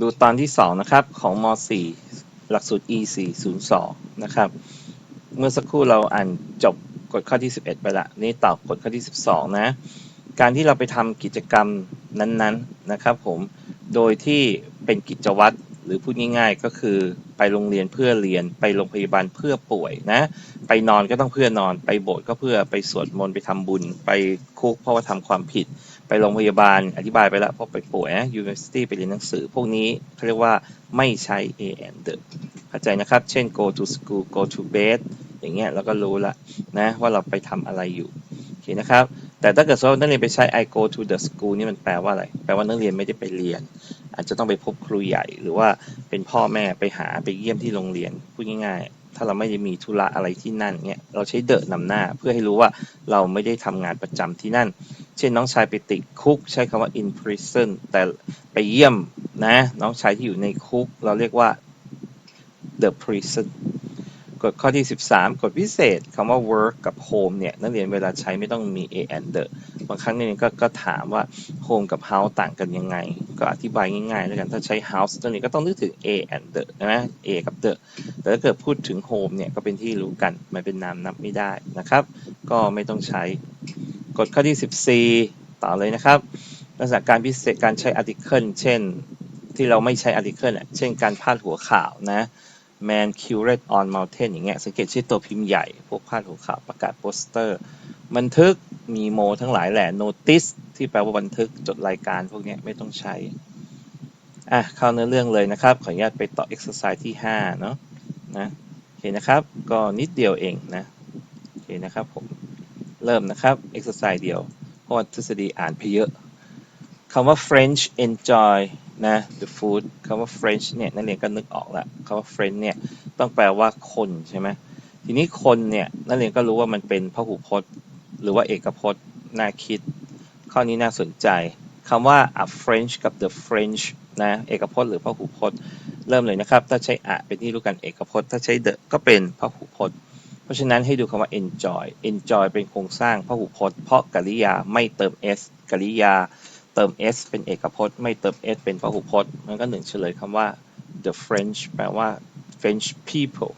ดูตอนที่ 2 นะครับของม .4 หลักสูตร E 4 0 2นะครับ เมื่อสักครู่เราอ่านจบกฎข้อที่ 11 ไปละ นี่ตอบกฎข้อที่ 12 นะ การที่เราไปทำกิจกรรมนั้นๆนะครับผม โดยที่เป็นกิจวัตรหรือพูดง่าย ๆ ก็คือไปโรงเรียนเพื่อเรียนไปโรงพยาบาลเพื่อป่วยนะ ไปนอนก็ต้องเพื่อนอน ไปโบสถ์ก็เพื่อไปสวดมนต์ไปทำบุญ ไปคุกเพราะว่าทำความผิด ไปโรงพยาบาลอธิบายไปแล้วเพราะไปป่วยนะ university ไปเรียนหนังสือ พวกนี้เขาเรียกว่าไม่ใช้ a and the เข้าใจนะครับ เช่น go to school go to bed อย่างเงี้ยเราก็รู้ละนะว่าเราไปทำอะไรอยู่โอเคนะครับแต่ถ้าเกิดว่านักเรียนไปใช้ I go to the school นี่มันแปลว่าอะไร แปลว่านักเรียนไม่ได้ไปเรียน อาจจะต้องไปพบครูใหญ่ หรือว่าเป็นพ่อแม่ไปหาไปเยี่ยมที่โรงเรียนพูดง่ายๆ ถ้าเราไม่ได้มีธุระอะไรที่นั่นเงี้ยเราใช้เดอะนำหน้าเพื่อให้รู้ว่าเราไม่ได้ทำงานประจำที่นั่น ช่นน้องชายไปติดคุก ใช้คำว่า in prison แต่ไปเยี่ยมนะน้องชายที่อยู่ในคุก เราเรียกว่า the prison กฎข้อที่ 13 กฎพิเศษคำว่า work กับ home เนี่ยนักเรียนเวลาใช้ไม่ต้องมี a and the บางครั้งนักเรียนก็ก็ถามว่า home กับ house ต่างกันยังไง ก็อธิบายง่ายๆแล้วกันถ้าใช้ house ตัวนี้ก็ต้องนึกถึง a and the นะ a กับ the แต่ถ้าเกิดพูดถึง home เนี่ยก็เป็นที่รู้กันมันเป็นนามนับไม่ได้นะครับ ก็ไม่ต้องใช้ กฎข้อที่ 14 ต่อเลยนะครับ ลักษณะการพิเศษการใช้ article เช่นที่เราไม่ใช้ article อะเช่นการพาดหัวข่าวนะ man killed on mountain อย่างเงี้ยสังเกตชื่อตัวพิมพ์ใหญ่ พวกพาดหัวข่าวประกาศโปสเตอร์ บันทึกมีโมทั้งหลายแหละ notice ที่แปลว่าบันทึกจดรายการพวกนี้ไม่ต้องใช้ อะ เข้าเนื้อเรื่องเลยนะครับ ขออนุญาตไปต่อ exercise ที่ 5 เนาะนะโอเคนะครับ ก็นิดเดียวเองนะ โอเคนะครับผม เริ่มนะครับ exercise เดียว เพราะว่าทฤษฎีอ่านไปเยอะคำว่า French enjoy นะ the food คำว่า French เนี่ยนักเรียนก็นึกออกล้วคำว่า French เนี่ยต้องแปลว่าคนใช่ไหมทีนี้คนเนี่ยนักเรียนก็รู้ว่ามันเป็นพหูพจน์ หรือว่าเอกพจน์น่าคิด ข้อนี้น่าสนใจคำว่า a French กับ the French นะเอกพจน์หรือพหูพจน์ เริ่มเลยนะครับ ถ้าใช้ a เป็นที่รู้กันเอกพจน์ ถ้าใช้ the ก็เป็นพหูพจน์ ราะฉะนั้นให้ดูคำว่า enjoy enjoy เป็นโครงสร้างพหูพจน์ เพราะกริยาไม่เติม s กริยาเติม s เป็นเอกพจน์ ไม่เติม s เป็นพหูพจน์มันก็หนึ่งเฉลยคำว่า the French แปลว่า French people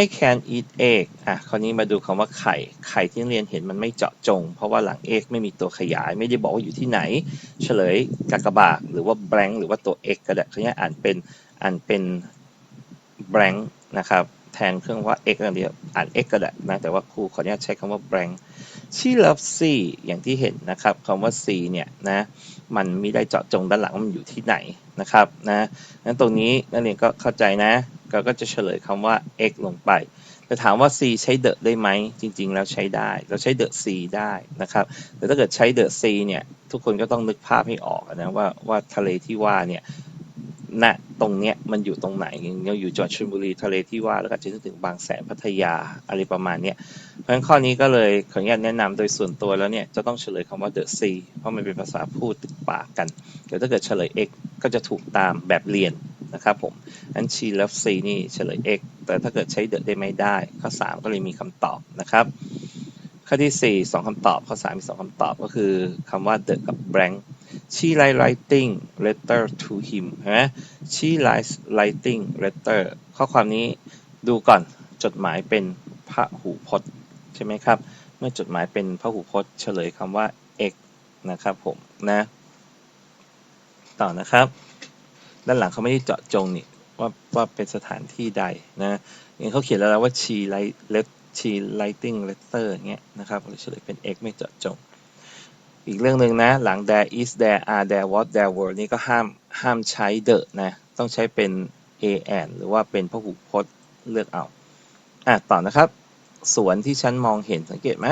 I can eat egg อะ คราวนี้มาดูคำว่าไข่ ไข่ที่เรียนเห็นมันไม่เจาะจง เพราะว่าหลัง egg ไม่มีตัวขยาย ไม่ได้บอกว่าอยู่ที่ไหน เฉลยกากบาทหรือว่า blank หรือว่าตัว x ก็ได้คราวนี้อ่านเป็น อ่านเป็น blank นะครับ แทนเครื่องว่า x อันเดียวอ่าน x ก็ได้นะ แต่ว่าครูขออนุญาตใช้คำว่า blank she loves sea อย่างที่เห็นนะครับคำว่า sea เนี่ยนะ มันไม่ได้เจาะจงด้านหลังว่ามันอยู่ที่ไหนนะครับนะนั้นตรงนี้นักเรียนก็เข้าใจนะ ก็ก็จะเฉลยคำว่า x ลงไปแต่ถามว่า c ใช้ the ได้ไหม จริง ๆ แล้วใช้ได้ เราใช้ the c ได้นะครับ แต่ถ้าเกิดใช้ the c เนี่ย ทุกคนก็ต้องนึกภาพให้ออกนะว่าว่าทะเลที่ว่าเนี่ย ณตรงเนี้ยมันอยู่ตรงไหนเราอยู่จังหวัดชลบุรีทะเลที่ว่าแล้วก็จะนึกถึงบางแสนพัทยาอะไรประมาณเนี้ยเพราะฉะนั้นข้อนี้ก็เลยขออนุญาตแนะนำโดยส่วนตัวแล้วเนี่ยจะต้องเฉลยคำว่า the c เพราะมันเป็นภาษาพูดติดปากกันเดี๋ยวถ้าเกิดเฉลย x ก็จะถูกตามแบบเรียนนะครับผมอัน she loves c นี่เฉลย x แต่ถ้าเกิดใช้ the ได้ไม่ได้ ข้อ 3 ก็เลยมีคำตอบนะครับข้อที่ 4 2คำตอบข้อ 3 มี 2คำตอบก็คือคำว่า the กับ blank she like writing letter to him ใช่ไหม she likes writing letter ข้อความนี้ดูก่อนจดหมายเป็นพหูพจน์ ใช่ไหมครับ เมื่อจดหมายเป็นพหูพจน์ เฉลยคำว่า x นะครับผมนะ ต่อนะครับ ด้านหลังเขาไม่ได้เจาะจงนี่ว่าว่าเป็นสถานที่ใดนะอย่างเขาเขียนแล้วว่า she write let she writing letter อย่างเงี้ยนะครับเลยเฉลยเป็น x ไม่เจาะจง อีกเรื่องหนึ่งนะ หลัง there is there are there was there were นี่ก็ห้ามห้ามใช้ the นะ ต้องใช้เป็น a and หรือว่าเป็นพหูพจน์เลือกเอาอะต่อนะครับ สวนที่ฉันมองเห็นสังเกตไหม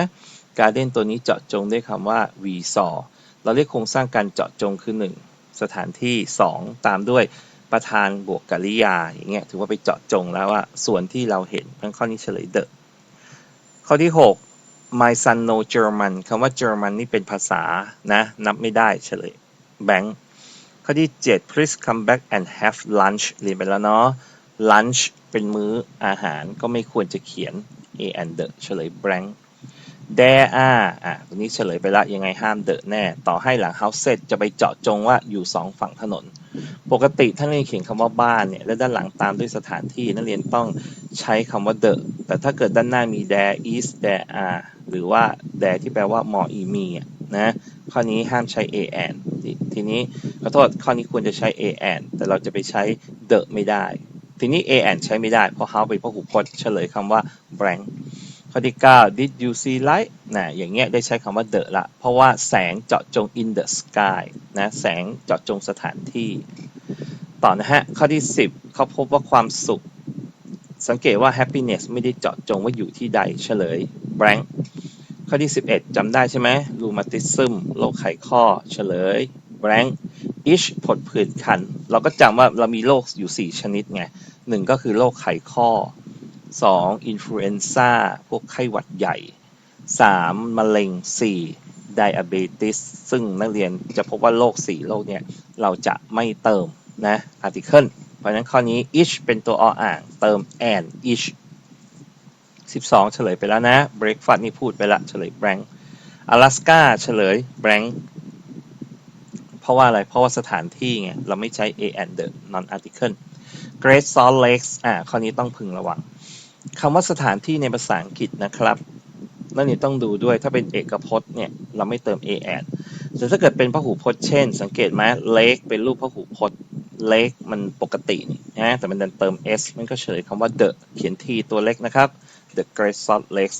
การเด่นตัวนี้เจาะจงด้วยคำว่า we saw เราเรียกโครงสร้างการเจาะจงคือ 1 สถานที่ 2 ตามด้วยประธานบวกกริยา อย่างเงี้ยถือว่าไปเจาะจงแล้วว่าส่วนที่เราเห็นเพราะข้อนี้เฉลย the ข้อที่ 6 my son no German คำว่า German นี่เป็นภาษานะ นับไม่ได้เฉลย bank ข้อที่ 7 please come back and have lunch เรียนไปแล้วเนาะ lunch เป็นมื้ออาหารก็ไม่ควรจะเขียน a and the เฉลย blank there are อะตรงนี้เฉลยไปละยังไงห้ามเดอะแน่ ต่อให้หลัง house set จะไปเจาะจงว่าอยู่สองฝั่งถนน ปกติถ้านักเรียนเขียนคำว่าบ้านเนี่ย แล้วด้านหลังตามด้วยสถานที่นักเรียนต้องใช้คำว่า the แต่ถ้าเกิดด้านหน้ามี there is there are หรือว่า there ที่แปลว่า more e me อะนะข้อนี้ห้ามใช้ a and ททีนี้ขอโทษข้อนี้ควรจะใช้ a and แต่เราจะไปใช้ the ไม่ได้ ทีนี้ a and ใช้ไม่ได้ เพราะ how เป็นพหูพจน์เฉลยคำว่า blank ข้อที่ 9 did you see light นะอย่างเงี้ยได้ใช้คำว่า the ละ เพราะว่าแสงเจาะจง in the sky นะแสงเจาะจงสถานที่ ต่อนะฮะ ข้อที่ 10 เขาพบว่าความสุข สังเกตว่า happiness ไม่ได้เจาะจงว่าอยู่ที่ใดเฉลย blank ข้อที่ 11จำได้ใช่ไหม rheumatism โรคไขข้อ เฉลย blank itch ผดผื่นคัน เราก็จำว่าเรามีโรคอยู่ 4 ชนิดไงหนึ่งก็คือโรคไขข้อ 2. อินฟลูเอนซ่าพวกไข้หวัดใหญ่ 3. มะเร็ง 4. ไดอะเบติสซึ่งนักเรียนจะพบว่าโรค4โรคเนี่ย เราจะไม่เติมนะอาร์ติเคิลเพราะฉะนั้นข้อนี้ each เป็นตัวออ่าง เติม and each 12 เฉลยไปแล้วนะ breakfast นี่พูดไปละเฉลย blank Alaska เฉลย blank เพราะว่าอะไร เพราะว่าสถานที่ไง เราไม่ใช้ a and the non article Great Salt Lakes อ่าข้อนี้ต้องพึงระวังคำว่าสถานที่ในภาษาอังกฤษนะครับนั่นนี่ต้องดูด้วยถ้าเป็นเอกพจน์เนี่ยเราไม่เติม a and แต่ถ้าเกิดเป็นพหูพจน์เช่น สังเกตไหม lake เป็นรูปพหูพจน์ lake มันปกตินี่นะแต่มันดันเติม s มันก็เฉลยคำว่า the เขียน t ตัวเล็กนะครับ the Great Salt Lake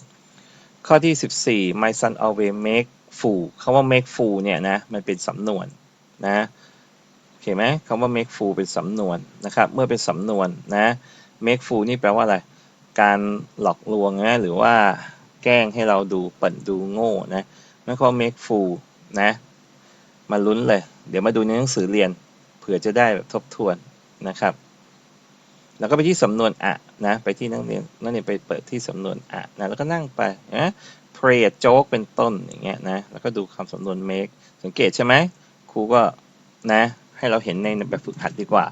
ข้อที่ 14 my son always make fool คำว่า make fool เนี่ยนะ มันเป็นสำนวนนะโอเคไหมคำว่า make fool เป็นสำนวนนะครับ เมื่อเป็นสำนวนนะ make fool นี่แปลว่าอะไร การหลอกลวงนะหรือว่าแกล้งให้เราดูเปิ่นดูโง่นะนั่นก็ make fool นะมาลุ้นเลย เดี๋ยวมาดูในหนังสือเรียน เผื่อจะได้แบบทบทวนนะครับ แล้วก็ไปที่สำนวนอะนะไปที่นักเรียนนักเรียนไปเปิดที่สำนวนอะนะแล้วก็นั่งไปนะ pray a joke เป็นต้นอย่างเงี้ยนะแล้วก็ดูคำสำนวน make สังเกตใช่ไหมครูก็นะให้เราเห็นในแบบฝึกหัดดีกว่า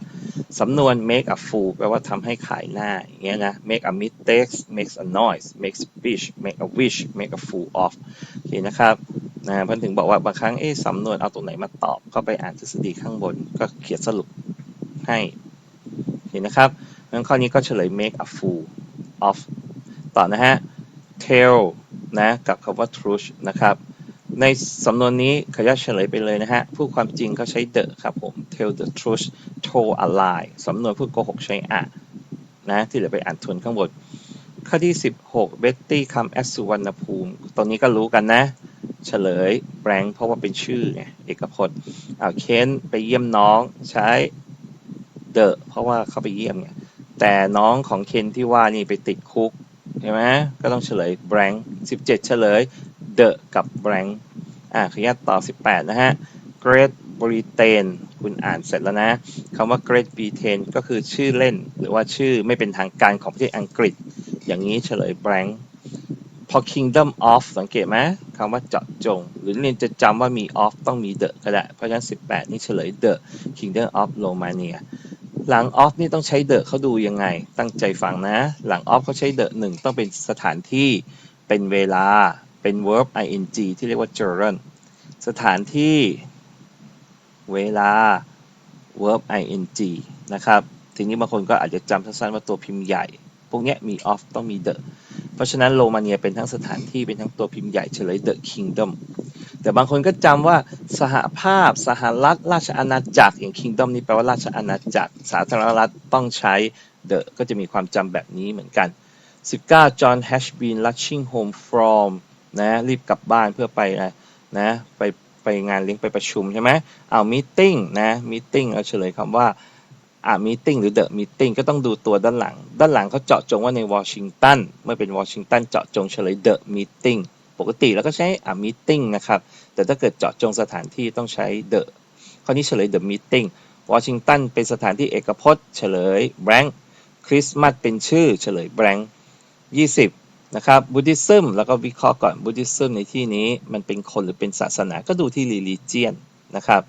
สำนวน make a fool แปลว่าทำให้ขายหน้าอย่างเงี้ยนะ make a mistake makes a noise make speech make a wish make a fool of โอเคนะครับนะเพื่อนถึงบอกว่าบางครั้งเอ๊ะสำนวนเอาตรงไหนมาตอบ ก็ไปอ่านทฤษฎีข้างบนก็เขียนสรุปให้เห็นนะครับ งั้นข้อนี้ก็เฉลย make a fool of ต่อนะฮะ tell นะกับคำว่า truth นะครับ ในสำนวนนี้ขออนุญาตเฉลยไปเลยนะฮะพูดความจริงก็ใช้ the ครับผม tell the truth told a lie สำนวนพูดโกหกใช้อะนะที่เหลือไปอ่านทวนข้างบน ข้อที่ 16 Betty come at สุวรรณภูมิตรงนี้ก็รู้กันนะ เฉลย blank เพราะว่าเป็นชื่อไงเอกพจน์เอาเคนไปเยี่ยมน้องใช้ the เพราะว่าเขาไปเยี่ยมไง แต่น้องของเคนที่ว่านี่ไปติดคุกเห็นไหมก็ต้องเฉลย blank 17 เฉลย the กับ blank อ่าขออนุญาตต่อ18 นะฮะ Great Britain คุณอ่านเสร็จแล้วนะคำว่า Great Britain ก็คือชื่อเล่น หรือว่าชื่อไม่เป็นทางการของประเทศอังกฤษ อย่างนี้เฉลย blank พอ Kingdom of สังเกตไหมคำว่าเจาะจง หรือเรียนจะจำว่ามี of ต้องมี the ก็ได้ เพราะฉะนั้น 18 นี่เฉลย the Kingdom of Romania หลัง of นี่ต้องใช้ the เขาดูยังไง ตั้งใจฟังนะ หลัง of เขาใช้ the หนึ่งต้องเป็นสถานที่เป็นเวลาเป็น verb ing ที่เรียกว่า gerund สถานที่เวลา verb ing นะครับ ทีนี้บางคนก็อาจจะจำสั้นๆว่าตัวพิมพ์ใหญ่ พวกนี้มี of ต้องมี the เพราะฉะนั้นโรมาเนียเป็นทั้งสถานที่เป็นทั้งตัวพิมพ์ใหญ่เฉลย the kingdom แต่บางคนก็จำว่าสหภาพ สหรัฐ ราชอาณาจักร อย่าง kingdom นี่แปลว่าราชอาณาจักร สาธารณรัฐต้องใช้ the ก็จะมีความจำแบบนี้เหมือนกัน 19 John has been rushing home from นะรีบกลับบ้านเพื่อไปนะนะไปไปงานเลี้ยงไปประชุมใช่ไหมเอา meeting นะ meeting เอาเฉลยคำว่าอ่า meeting หรือ the meeting ก็ต้องดูตัวด้านหลัง ด้านหลังเขาเจาะจงว่าในวอชิงตันเมื่อเป็นวอชิงตันเจาะจงเฉลย the meeting ปกติแล้วก็ใช้ meeting นะครับ แต่ถ้าเกิดเจาะจงสถานที่ต้องใช้ the ข้อนี้เฉลย the meeting วอชิงตันเป็นสถานที่เอกพจน์ เฉลย blank คริสต์มาสเป็นชื่อเฉลย blank 20 นะครับบุ d ิซึมแล้วก็วิเคราะห์ก่อนบุ d ิซึมในที่นี้มันเป็นคนหรือเป็นศาสนาก็ดูที่ religion นะครับ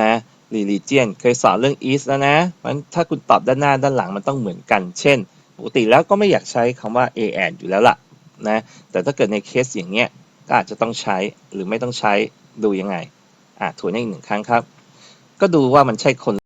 นะ religion เคยสอนเรื่อง is แล้วนะมันถ้าคุณตอบด้านหน้าด้านหลังมันต้องเหมือนกัน เช่น ปกติแล้วก็ไม่อยากใช้คำว่า a and อยู่แล้วล่ะ นะแต่ถ้าเกิดในเคสอย่างเงี้ยก็อาจจะต้องใช้หรือไม่ต้องใช้ดูยังไงอะถวนให้อีกหนึ่งครั้งครับ ก็ดูว่ามันใช่คน